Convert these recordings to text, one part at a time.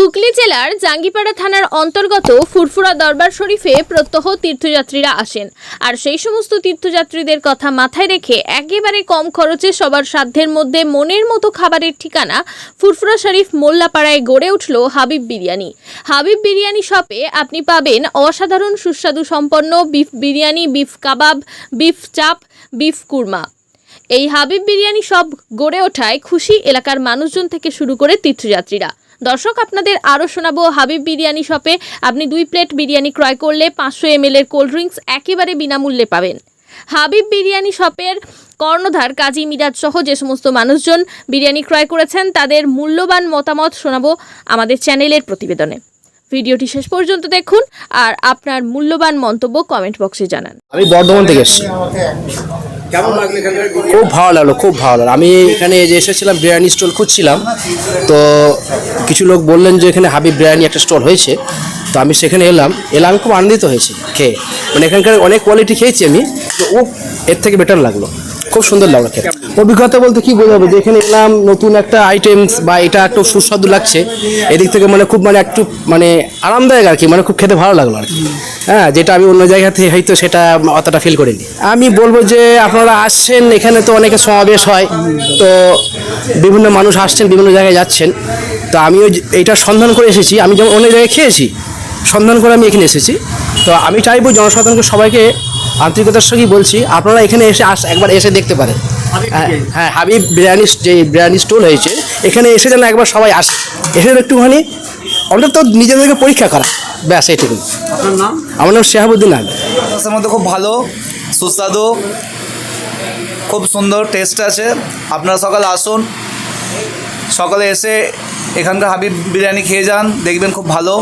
হুগলি জেলার জাঙ্গিপাড়া থানার অন্তর্গত ফুরফুরা দরবার শরীফে প্রত্যহ তীর্থযাত্রীরা আসেন। আর সেই সমস্ত তীর্থযাত্রীদের কথা মাথায় রেখে একেবারে কম খরচে সবার সাধ্যের মধ্যে মনের মতো খাবারের ঠিকানা ফুরফুরা শরীফ মোল্লাপাড়ায় গড়ে উঠল হাবিব বিরিয়ানি। হাবিব বিরিয়ানি শপে আপনি পাবেন অসাধারণ সুস্বাদু সম্পন্ন beef biryani, beef kebab, beef চাপ, বিফ কুরমা। এই হাবিব বিরিয়ানি সব গড়ে ওঠায় খুশি এলাকার মানুষজন থেকে শুরু করে তীর্থযাত্রীরা। দর্শক, আপনাদের আরও শোনাবো হাবিব বিরিয়ানি শপে। আপনি দুই প্লেট বিরিয়ানি ক্রয় করলে পাঁচশো এম এর কোল্ড ড্রিঙ্কস একেবারে বিনামূল্যে পাবেন। হাবিব বিরিয়ানি শপের কর্ণধার কাজী মিরাজ সহ যে সমস্ত মানুষজন বিরিয়ানি ক্রয় করেছেন, তাদের মূল্যবান মতামত শোনাবো আমাদের চ্যানেলের প্রতিবেদনে। ভিডিওটি শেষ পর্যন্ত দেখুন আর আপনার মূল্যবান মন্তব্য কমেন্ট বক্সে জানান। আমি বর্ধমান থেকে এসেছি। খুব ভালো লাগল, খুব ভালো লাগল। আমি এখানে যে এসেছিলাম, বিরিয়ানি স্টল খুঁজছিলাম। তো কিছু লোক বললেন যে এখানে হাবিব বিরিয়ানি একটা স্টল হয়েছে। তো আমি সেখানে এলাম। এলাম খুব আনন্দিত হয়েছি খেয়ে। মানে এখানকার অনেক কোয়ালিটি খেয়েছি আমি। তো ও এর থেকে বেটার লাগল। খুব সুন্দর লাগল খেতে। অভিজ্ঞতা বলতে কি বোঝাবো? যে এখানে এলাম, নতুন একটা আইটেমস বা এটা একটু সুস্বাদু লাগছে। এদিক থেকে মানে খুব মানে একটু মানে আরামদায়ক আর কি মানে খুব খেতে ভালো লাগল আর কি। হ্যাঁ যেটা আমি অন্য জায়গা থেকে হয়তো সেটা অতটা ফিল করিনি। আমি বলব যে আপনারা আসছেন, এখানে তো অনেকে সমাবেশ হয়। তো বিভিন্ন মানুষ আসছেন, বিভিন্ন জায়গায় যাচ্ছেন। তো আমিও এইটার সন্ধান করে এসেছি। আমি যেমন অনেক জায়গায় খেয়েছি সন্ধান করে আমি এখানে এসেছি। তো আমি চাইব জনসাধারণকে সবাইকে আন্তরিকতার সঙ্গেই বলছি আপনারা এখানে এসে আস একবার এসে দেখতে পারেন। হ্যাঁ হ্যাঁ হাবিব বিরিয়ানি যে বিরিয়ানি স্টল হয়েছে এখানে এসে যেন একবার সবাই আসে। এসে একটুখানি অন্তত নিজেদেরকে পরীক্ষা করা। ব্যাস এইটুকু আমার নাম শেহাবুদ্দিন আলী মাছের মধ্যে খুব ভালো সুস্বাদু খুব সুন্দর টেস্ট আছে। আপনারা সকালে আসুন সকালে এসে এখানকার হাবিব বিরিয়ানি খেয়ে যান দেখবেন খুব ভালো।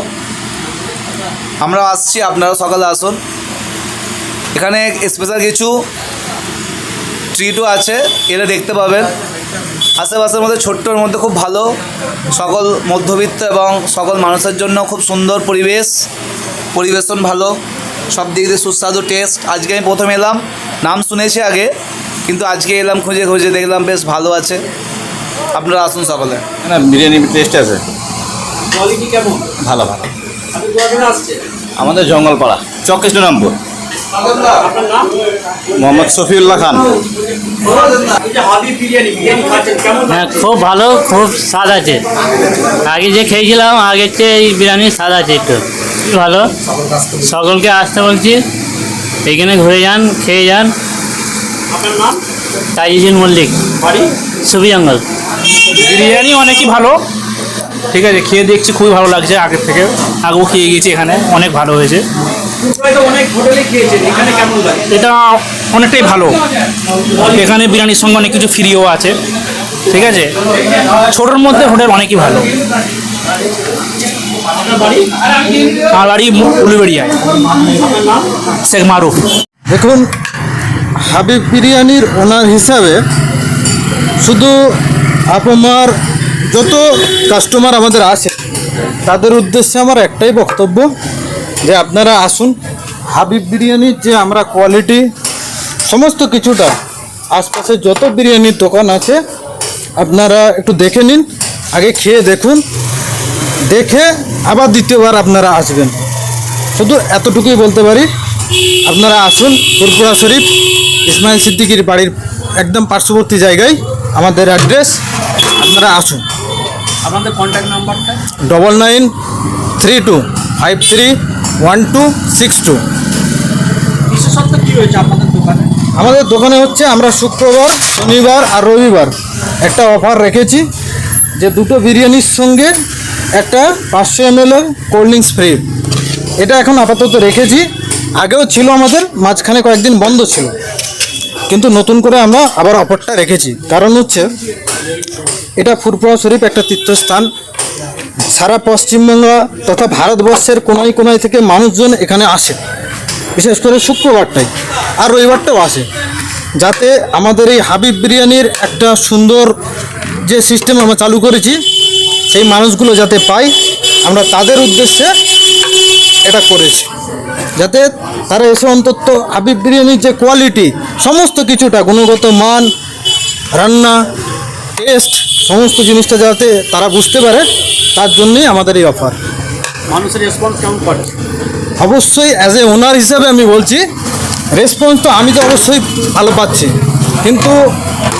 আমরা আসছি আপনারা সকালে আসুন। এখানে স্পেশাল কিছু ট্রিটও আছে এলে দেখতে পাবেন। আশেপাশের মধ্যে ছোট্টর মধ্যে খুব ভালো। সকল মধ্যবিত্ত এবং সকল মানুষের জন্য খুব সুন্দর পরিবেশ। পরিবেশন ভালো। সব দিক দিয়ে সুস্বাদু টেস্ট আজকে আমি প্রথম এলাম। নাম শুনেছি আগে কিন্তু আজকে এলাম খুঁজে খুঁজে দেখলাম বেশ ভালো আছে। আপনারা আসুন সকলে। না বিরিয়ানি টেস্ট আছে। কোয়ালিটি কেমন? ভালো ভালো। আমাদের জঙ্গলপাড়া চক কৃষ্ণরামপুর আপনার মোহাম্মদ শফিউল্লাহ খান। হ্যাঁ খুব ভালো খুব স্বাদ আছে। আগে যে খেয়েছিলাম আগের চেয়ে এই বিরিয়ানির স্বাদ আছে একটু। ভালো। সকলকে আসতে বলছি এইখানে ঘুরে যান খেয়ে যান। আপনার নাম তাইজুদ্দিন মল্লিক বাড়ি? সুবি জঙ্গল। বিরিয়ানি অনেকই ভালো। ঠিক আছে, খেয়ে দেখছি, খুবই ভালো লাগছে আগের থেকে। আগেও খেয়ে গেছি এখানে, অনেক ভালো হয়েছে। এটা অনেকটাই ভালো। এখানে বিরিয়ানির সঙ্গে অনেক কিছু ফ্রিও আছে। ঠিক আছে? ছোটোর মধ্যে হোটেল অনেকই ভালো। শেখ দেখুন, হাবিব বিরিয়ানির ওনার হিসাবে শুধু আপনার যত কাস্টমার আমাদের আছে, তাদের উদ্দেশ্যে আমার একটাই বক্তব্য যে আপনারা আসুন, হাবিব বিরিয়ানির যে আমরা কোয়ালিটি সমস্ত কিছুটা আশপাশে যত বিরিয়ানির দোকান আছে, আপনারা একটু দেখে নিন, আগে খেয়ে দেখুন, দেখে আবার দ্বিতীয়বার আপনারা আসবেন। শুধু এতটুকুই বলতে পারি, আপনারা আসুন ফুরপুরা শরীফ, ইসমাইল সিদ্দিকির বাড়ির একদম পার্শ্ববর্তী জায়গায় আমাদের অ্যাড্রেস আপনারা আসুন। আপনাদের কন্ট্যাক্ট নাম্বারটা double nine three two five three one two six two বিশেষত্ব কি রয়েছে আপনাদের দোকানে? আমাদের দোকানে হচ্ছে আমরা শুক্রবার শনিবার আর রবিবার একটা অফার রেখেছি যে দুটো বিরিয়ানির সঙ্গে একটা পাঁচশো এম এর কোল্ড ড্রিঙ্কস ফ্রি এটা এখন আপাতত রেখেছি আগেও ছিল আমাদের মাঝখানে কয়েকদিন বন্ধ ছিল। কিন্তু নতুন করে আমরা আবার অফারটা রেখেছি। কারণ হচ্ছে এটা ফুরপুরা শরীফ একটা তীর্থস্থান। সারা পশ্চিমবঙ্গ তথা ভারতবর্ষের কোনায় কোনায় থেকে মানুষজন এখানে আসে। বিশেষ করে শুক্রবারটাই। আর রবিবারটাও আসে। যাতে আমাদের এই হাবিব বিরিয়ানির একটা সুন্দর যে সিস্টেম আমরা চালু করেছি, সেই মানুষগুলো যাতে পাই আমরা তাদের উদ্দেশ্যে এটা করেছি। যাতে তারা এসে অন্তত হাবিব বিরিয়ানির যে কোয়ালিটি সমস্ত কিছুটা, গুণগত মান, রান্না টেস্ট সমস্ত জিনিসটা যাতে তারা বুঝতে পারে তার জন্যই আমাদের এই অফার মানুষের রেসপন্স কেমন করে? অবশ্যই অ্যাজ এ ওনার হিসাবে আমি বলছি রেসপন্স তো আমি তো অবশ্যই ভালো পাচ্ছি। কিন্তু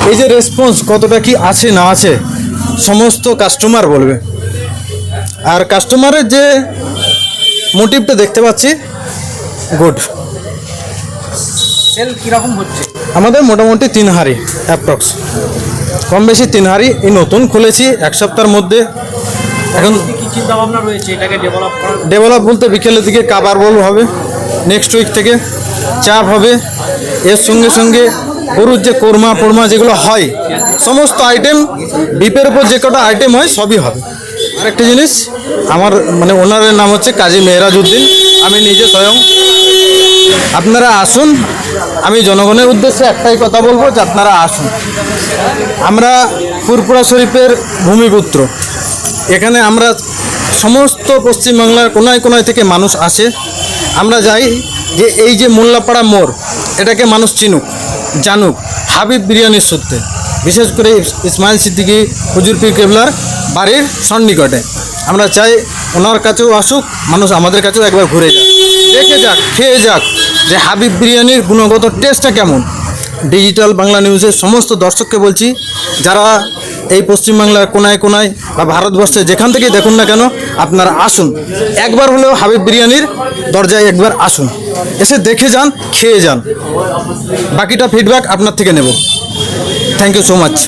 এই যে রেসপন্স কতটা কি আছে না আছে সমস্ত কাস্টমার বলবে। আর কাস্টমারের যে মোটিভটা দেখতে পাচ্ছি গুড সেল কীরকম হচ্ছে? আমাদের মোটামুটি তিন হাড়ি অ্যাপ্রক্স কম বেশি তিন হাড়ি এই নতুন খুলেছি এক সপ্তাহের মধ্যে। এখন ডেভেলপ বলতে বিকেলের দিকে কাবার বল হবে নেক্সট উইক থেকে চাপ হবে। এর সঙ্গে সঙ্গে গরুর যে কোরমা ফোরমা যেগুলো হয় সমস্ত আইটেম বিপের উপর যে কটা আইটেম হয় সবই হবে। আরেকটা জিনিস আমার মানে ওনারের নাম হচ্ছে কাজী মেহরাজ উদ্দিন আমি নিজে স্বয়ং আপনারা আসুন। আমি জনগণের উদ্দেশ্যে একটাই কথা বলব যে আপনারা আসুন। আমরা ফুরপুরা শরীফের ভূমিপুত্র। এখানে আমরা সমস্ত পশ্চিমবাংলার কোনায় কোনায় থেকে মানুষ আসে। আমরা যাই যে এই যে মোল্লাপাড়া মোড়, এটাকে মানুষ চিনুক, জানুক। হাবিব বিরিয়ানির সূত্রে। বিশেষ করে ইসমাইল সিদ্দিকি, হুজুর পীর কেবলার বাড়ির সন্নিকটে। আমরা চাই ওনার কাছেও আসুক, মানুষ আমাদের কাছেও একবার ঘুরে যাক। দেখে যাক, খেয়ে যাক যে হাবিব বিরিয়ানির গুণগত টেস্টটা কেমন। ডিজিটাল বাংলা নিউজের সমস্ত দর্শককে বলছি, যারা এই পশ্চিমবাংলার কোনায় কোনায় বা ভারতবর্ষে যেখান থেকে দেখুন না কেন, আপনারা আসুন। একবার হলেও হাবিব বিরিয়ানির দরজায় একবার আসুন। এসে দেখে যান, খেয়ে যান। বাকিটা ফিডব্যাক আপনার থেকে নেব। Thank you so much